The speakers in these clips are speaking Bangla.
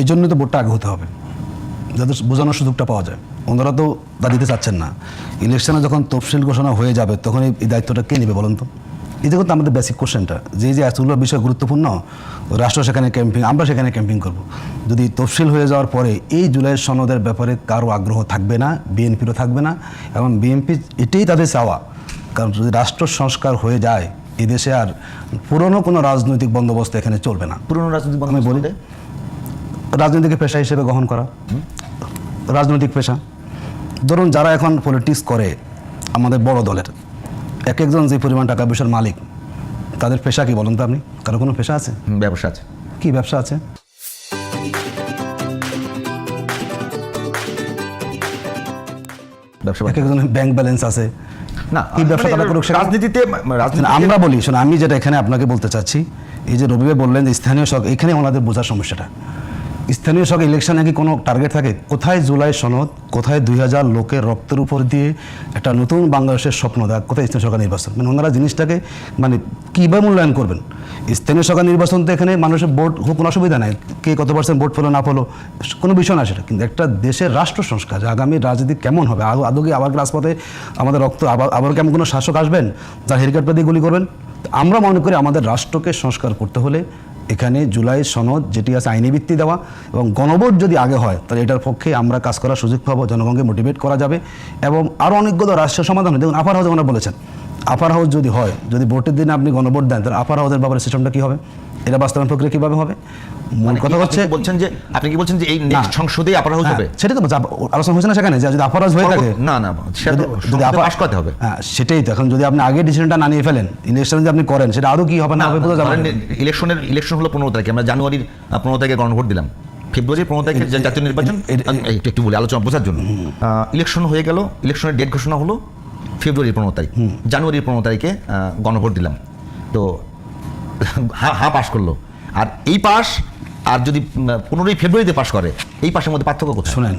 এই জন্য তো ভোটটা আগে হতে হবে। যাতে বোঝানোর সুযোগটা পাওয়া যায়। ওনারা তো তা দিতে চাচ্ছেন না। ইলেকশনে যখন তফসিল ঘোষণা হয়ে যাবে তখন এই- দায়িত্বটা কে নেবে বলুন তো? এটা কিন্তু আমাদের বেসিক কোশ্চেনটা যে যে এতগুলো বিষয় গুরুত্বপূর্ণ রাষ্ট্র সেখানে ক্যাম্পিং আমরা সেখানে ক্যাম্পিং করব। যদি তফসিল হয়ে যাওয়ার পরে এই জুলাইয়ের সনদের ব্যাপারে কারও আগ্রহ থাকবে না বিএনপিরও থাকবে না এবং বিএনপি এটাই তাদের চাওয়া। কারণ যদি রাষ্ট্র সংস্কার হয়ে যায় এদেশে আর পুরনো কোনো রাজনৈতিক বন্দোবস্ত এখানে চলবে না। পুরনো রাজনৈতিক বলি রাজনৈতিক পেশা হিসেবে গ্রহণ করা। রাজনৈতিক পেশা। ধরুন যারা এখন পলিটিক্স করে আমাদের বড় দলের এক একজন যে পরিমাণ টাকা পয়সার মালিক তাদের পেশা কি বলুন তো আপনি? কারও কোনো পেশা আছে? ব্যবসা আছে। কি ব্যবসা আছে? ব্যবসা এক একজনের ব্যাংক ব্যালেন্স আছে। না কি ব্যবসা তারা করুক রাজনীতিতে রাজনীতি আমরা বলি শোনো আমি যেটা এখানে আপনাকে বলতে চাচ্ছি এই যে রবিবার বললেন যে স্থানীয় সরকার এখানে ওনাদের বোঝার সমস্যাটা। স্থানীয় সরকার ইলেকশনে কি কোনো টার্গেট থাকে? কোথায় জুলাই সনদ, কোথায় দুই হাজার লোকের রক্তের উপর দিয়ে একটা নতুন বাংলাদেশের স্বপ্ন দেখ? কোথায় স্থানীয় সরকার নির্বাচন? মানে ওনারা জিনিসটাকে মানে কীভাবে মূল্যায়ন করবেন? স্থানীয় সরকার নির্বাচন তো এখানে মানুষের ভোট হোক কোনো অসুবিধা নাই। কে কত পার্সেন্ট ভোট পেল, না পেল, কোনো বিষয় না সেটা। কিন্তু একটা দেশের রাষ্ট্র সংস্কার, যে আগামী রাজনীতি কেমন হবে? আদৌ আদৌ কি আবার রাজপথে আমাদের রক্ত, আবার আবার কেমন কোনো শাসক আসবেন? যার হেলিকপ্টার দিয়ে গুলি করবেন? আমরা মনে করি আমাদের রাষ্ট্রকে সংস্কার করতে হলে এখানে জুলাই সনদ যেটি আছে আইনি ভিত্তি দেওয়া এবং গণভোট যদি আগে হয়, তাহলে এটার পক্ষে আমরা কাজ করার সুযোগ পাবো, জনগণকে মোটিভেট করা যাবে এবং আরও অনেকগুলো রাষ্ট্রীয় সমাধান দেখুন আপার হাউস ওনারা বলেছেন আপার হাউস যদি হয়, যদি ভোটের দিনে আপনি গণভোট দেন, তাহলে আপার হাউসের ব্যাপারে সিস্টেমটা কী হবে? এটা বাস্তবায়ন প্রক্রিয়া কীভাবে হবে? মূল মানে কথা হচ্ছে বলছেন যে আপনি কি বলছেন যে এই নেক্সট সংসদে আপার হাউস হবে? সেটাই তো আলোচনা হয়েছে না সেখানে? যে যদি আপার হয়ে থাকে না না সেটা তো যদি- সংসদে করতে হবে। হ্যাঁ সেটাই তো। এখন যদি আপনি আগে ডিসিশনটা না নিয়ে ফেলেন ইলেকশন যদি আপনি করেন সেটা আরও কি হবে? না হবে বোঝা যাবে ইলেকশনের ইলেকশন হলো পনেরো তারিখে। আমরা জানুয়ারির পনেরো তারিখে গণভোট দিলাম। ফেব্রুয়ারি পনেরো তারিখে জাতীয় নির্বাচন একটু বলি আলোচনা বোঝার জন্য। ইলেকশন হয়ে গেল ইলেকশনের ডেট ঘোষণা হলো ফেব্রুয়ারির পনেরো তারিখ। জানুয়ারির পনেরো তারিখে গণভোট দিলাম। তো হা হা পাশ করল। আর এই পাস আর যদি পনেরোই ফেব্রুয়ারিতে পাশ করে এই পাশের মধ্যে পার্থক্য কোথায়? শুনেন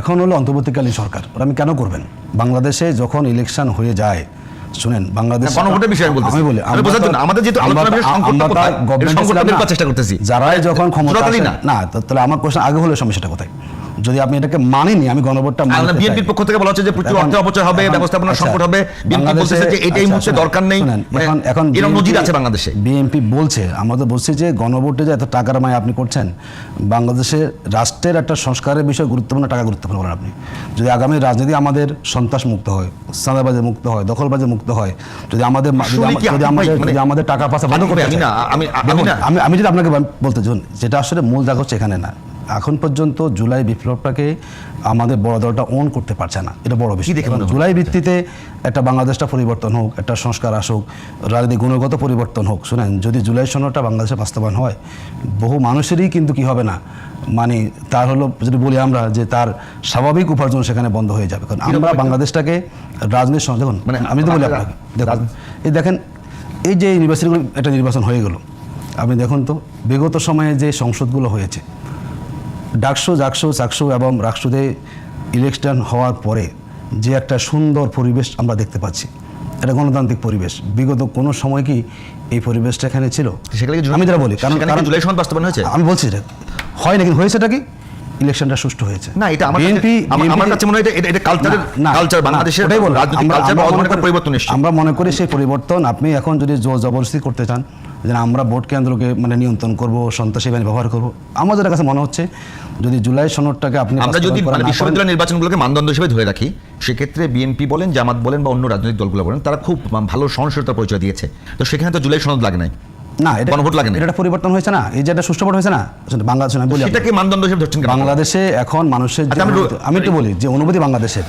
এখন হলো অন্তর্বর্তীকালীন সরকার। ওরা আমি কেন করবেন? বাংলাদেশে যখন ইলেকশন হয়ে যায় শুনেন বাংলাদেশ না, গণভোটের বিষয়ে আমি বলি আমাদের যেহেতু চেষ্টা করতেছি। যারাই যখন ক্ষমতা। না? তাহলে আমার কোশ্চেন আগে হলে সমস্যাটা কোথায়? যদি আপনি এটাকে মানেনি আমি গণভোটটা মানতে চাই। বিএনপির পক্ষ থেকে বলা হচ্ছে যে প্রচুর অর্থ অপচয় হবে ব্যবস্থাপনার আচ্ছা, সংকট হবে। বিএনপি বলতেছে যে এটাই আচ্ছা, শুনেন, দরকার নেই। এখন এখন এরকম নজির আছে বাংলাদেশে। বিএনপি বলছে আমাদের বলছে যে গণভোটে যে এত টাকার মায় আপনি করছেন বাংলাদেশে রাষ্ট্রের একটা সংস্কারের বিষয় গুরুত্বপূর্ণ টাকা গুরুত্বপূর্ণ বলেন আপনি। যদি আগামী রাজনীতি আমাদের সন্ত্রাস মুক্ত হয় সাদাবাজে মুক্ত হয় দখলবাজে মুক্ত হয় যদি আমাদের যদি আমাদের মানে- যদি আমাদের টাকা বন্ধ আমি- করতে আমি না, আমি- আমি আমি আমি যদি আপনাকে বলতে চান যেটা আসলে মূল জায়গা হচ্ছে এখানে না। এখন পর্যন্ত জুলাই বিপ্লবটাকে আমাদের বড় দলটা ওন করতে পারছে না। এটা বড় বিষয়। জুলাই ভিত্তিতে একটা বাংলাদেশটা পরিবর্তন হোক একটা সংস্কার আসুক রাজনীতি গুণগত পরিবর্তন হোক শুনেন যদি জুলাই সনদটা বাংলাদেশে বাস্তবায়ন হয় বহু মানুষেরই কিন্তু কি হবে না? মানে তার হলো যদি বলি আমরা যে তার স্বাভাবিক উপার্জন সেখানে বন্ধ হয়ে যাবে। কারণ আমরা বাংলাদেশটাকে রাজনীতির সঙ্গে দেখুন মানে আমি তো বলি আপনাকে দেখুন এই দেখেন এই যে নির্বাচনগুলো একটা নির্বাচন হয়ে গেল। আপনি দেখুন তো বিগত সময়ে যে সংসদগুলো হয়েছে ডাকসু জাকসু চাকসু এবং রাকসুতে ইলেকশন হওয়ার পরে যে একটা সুন্দর পরিবেশ আমরা দেখতে পাচ্ছি। এটা গণতান্ত্রিক পরিবেশ। বিগত কোনো সময় কি এই পরিবেশটা এখানে ছিল? আমি যেটা বলি কারণ? আমি বলছি এটা হয় না কিন্তু হয়েছেটা কি? ইলেকশনটা সুষ্ঠু হয়েছে। না এটা আমার আমার- কাছে মনে হয় এটা- এটা কালচারের কালচার বাংলাদেশের। রাজনৈতিক কালচার মনে অনেক পরিবর্তন আমরা মনে করি সেই পরিবর্তন আপনি এখন যদি জোর জবরদস্তি করতে চান যে আমরা ভোট কেন্দ্রকে মানে নিয়ন্ত্রণ করব সন্ত্রাসী বাহিনী ব্যবহার করব আমাদের কাছে মনে হচ্ছে যদি জুলাই সনদটাকে আপনি আমরা যদি মানে বিশ্ববিদ্যালয় নির্বাচনগুলোকে মানদণ্ড হিসেবে ধরে রাখি সেক্ষেত্রে বিএনপি বলেন জামাত বলেন বা অন্য রাজনৈতিক দলগুলো বলেন তারা খুব ভালো সহনশীলতার পরিচয় দিয়েছে। তো সেখানে তো জুলাই সনদ লাগে নাই। না এটা গণভোট লাগে না। এটা পরিবর্তন হয়েছে না। এই যে একটা সুষ্ঠু ভোট হয়েছে না? বাংলাদেশে আমি বলি। সেটাকে মানদণ্ড হিসেবে ধরছেন বাংলাদেশে এখন মানুষের আচ্ছা, আমি একটু বলি যে অনুভূতি বাংলাদেশের।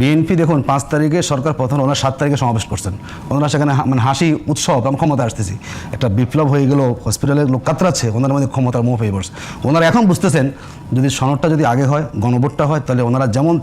বিএনপি দেখুন পাঁচ তারিখে সরকার প্রথম ওনারা সাত তারিখে সমাবেশ করছেন। ওনারা সেখানে মানে হাসি উৎসব আমি ক্ষমতা আসতেছি। একটা বিপ্লব হয়ে গেল হসপিটালে লোক কাতরাচ্ছে ওনার মধ্যে ক্ষমতার মুখ হয়ে পড়ছে। ওনারা এখন বুঝতেছেন যদি সনদটা যদি আগে হয় গণভোটটা হয় তাহলে ওনারা যেমন